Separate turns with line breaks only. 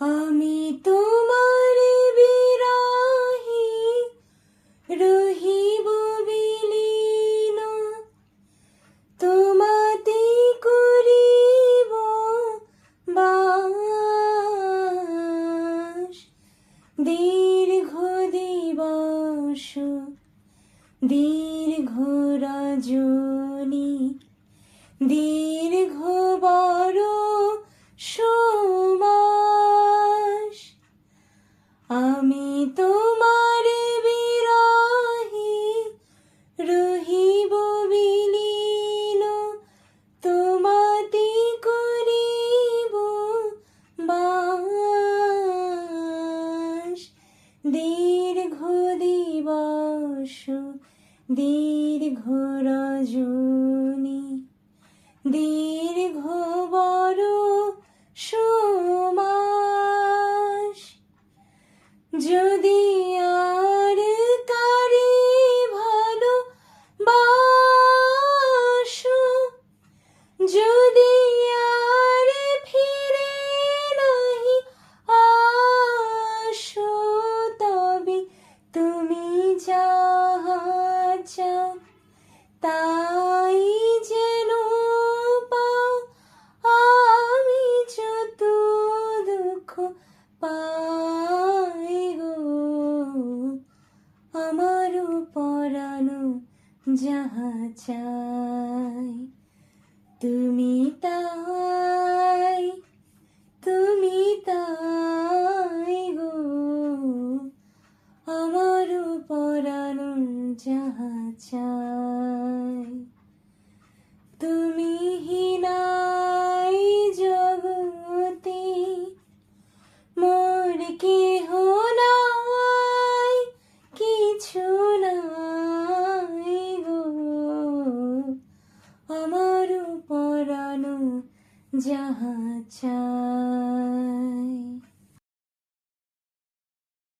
আমি তোমার বিরাহি রহিব বিলীন। তোমাতে করিব বাস। দীর্ঘ দিবস দীর্ঘ রজনী দীর্ঘ দীর্ঘ দিবস দীর্ঘ রজনী পাই গো। আমার পরানো যাহা চাই, তুমি তাই তুমি তাই গো। আমার পরানো যাহা চাই, তুমি হিনাই আমার পরানো যাহা চাই